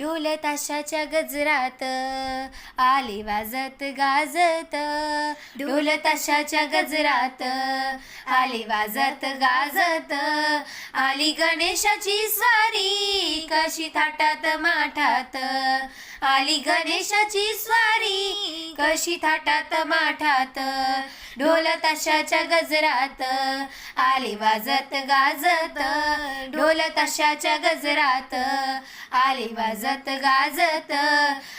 ढोल ताशाच्या गजरात आली वाजत गाजत. ढोल ताशाच्या गजरात आली वाजत गाजत. आली गणेशाची स्वारी कशी थाटात माठात. आली गणेशाची स्वारी कशी थाटात माठात. ढोल ताशाच्या गजरात आले वाजत गाजत. ढोल ताशाच्या गजरात आले वाजत गाजत.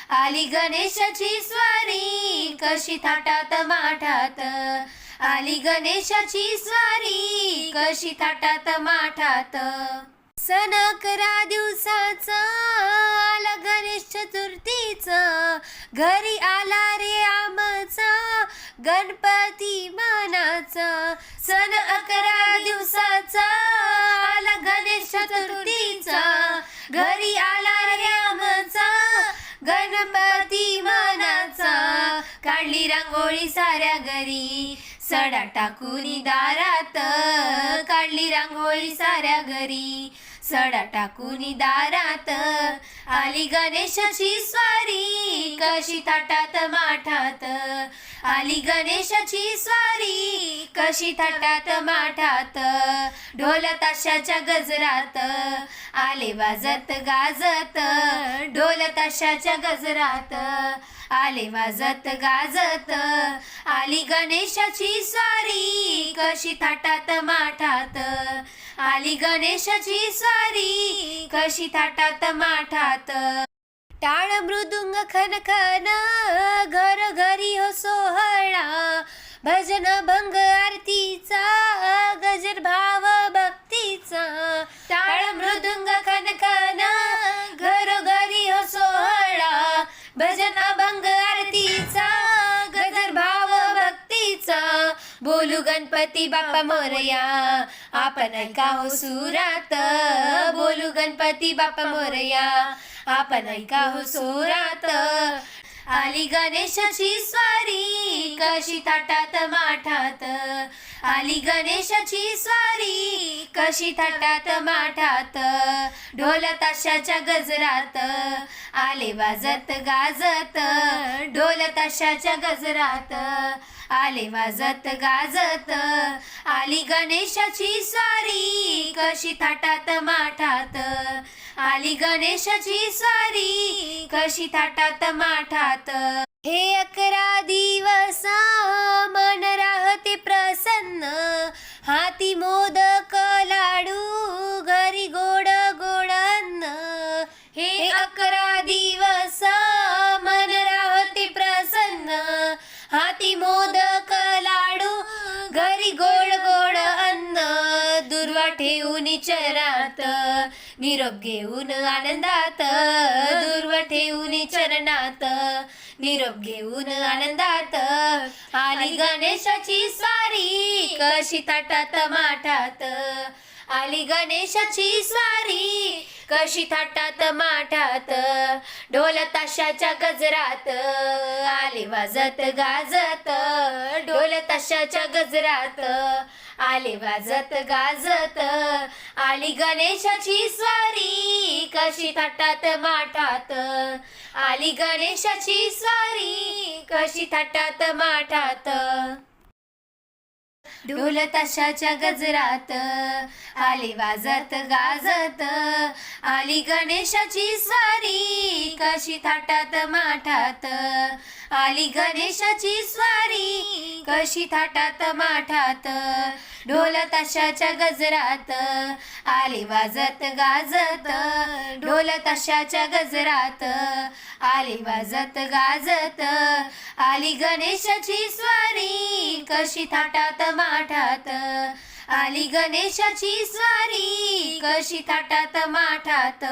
आली गणेशाची स्वारी कशी थाटात माठात. आली गणेशाची स्वारी कशी थाटात माठात. सण अकरा दिवसाचा आला गणेश चतुर्थीचा. घरी आला रे आमचा गणपती मानाचा सण अकरा दिवसाचा आला गणेश चतुर्थीचा घरी आला रामचा गणपती मानाचा. काढली रांगोळी साऱ्या घरी सडा टाकून दारात काढली रांगोळी साऱ्या घरी सडा टाकून दारात आली गणेशाची स्वारी कशी ताटात माठात आली गणेशाची स्वारी. कशी थाटात माठात. ढोल ताशाच्या गजरात. आले वाजत गाजत. ढोल ताशाच्या गजरात. आले वाजत गाजत. आली गणेशाची स्वारी. कशी थाटात माठात. आली गणेशाची स्वारी. कशी थाटात माठात. टाळ मृदुंग खन खन घर घरी हो भजन भंग आरतीचा गजर भाव भक्तीचा. टाळ मृदुंग खनखना घरोघरी घरी हो सोहळा. भजन भंग आरतीचा गजर भाव भक्तीचा. बोलू गणपती बाप्पा मोरया आपण ऐका हो सुरात. बोलू गणपती बाप्पा मोरया आपण ऐका हो सुरात. आली गणेशाची स्वारी कशी थाटात माठात? आली गणेशाची स्वारी कशी थाटात माठात? ढोल ताशाच्या गजरात आले वाजत गाजत ढोल ताशाच्या गजरात आले वाजत गाजत आली गणेशाची स्वारी कशी थाटात माठात? आली गणेशाची स्वारी कशी थाटात माठात. हे अकरा दिवस मन राहते प्रसन्न हाती मोदक लाडू घरी गोड गोड अन्न हे अकरा दिवस मन राहते प्रसन्न हाती मोदक लाडू घरी गोड गोड निरोप घेऊन आनंदात दुर्वा ठेवून चरणात. निरोप घेऊन आनंदात आली गणेशाची स्वारी कशी ताटात माठात. आली गणेशाची स्वारी कशी थाटात माठात. ढोल ताशाच्या गजरात आले वाजत गाजत. ढोल ताशाच्या गजरात आले वाजत गाजत. आली गणेशाची स्वारी कशी थाटात माठात? आली गणेशाची स्वारी कशी थाटात माठात? ढोल तशाच्या गजरात आली वाजत गाजत आली गणेशाची स्वारी कशी थाटात माठात? आली गणेशाची स्वारी कशी थाटात माठात? ढोल ताशाच्या गजरात. आले वाजत गाजत. ढोल ताशाच्या गजरात. आले वाजत गाजत. आली गणेशाची स्वारी. कशी थाटात माठात? आली गणेशाची स्वारी. कशी थाटात माठात?